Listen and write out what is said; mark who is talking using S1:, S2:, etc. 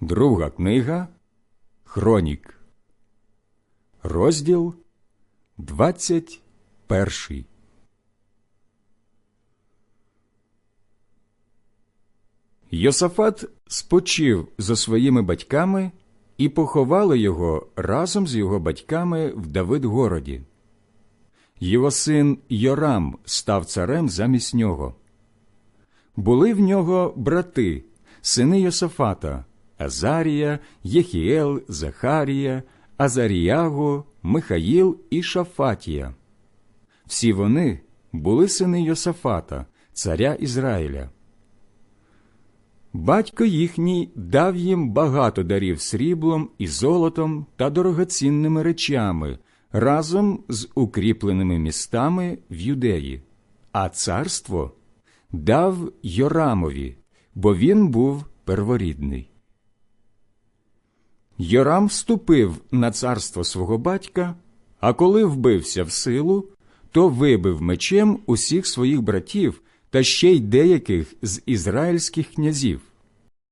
S1: Друга книга Хронік, розділ 21. Йосафат спочив за своїми батьками і поховали його разом з його батьками в Давидгороді. Його син Йорам став царем замість нього. Були в нього брати, сини Йосафата, Азарія, Єхіел, Захарія, Азаріяго, Михаїл і Шафатія. Всі вони були сини Йосафата, царя Ізраїля. Батько їхній дав їм багато дарів сріблом і золотом та дорогоцінними речами разом з укріпленими містами в юдеї, а царство дав Йорамові, бо він був перворідний. Йорам вступив на царство свого батька, а коли вбився в силу, то вибив мечем усіх своїх братів та ще й деяких з ізраїльських князів.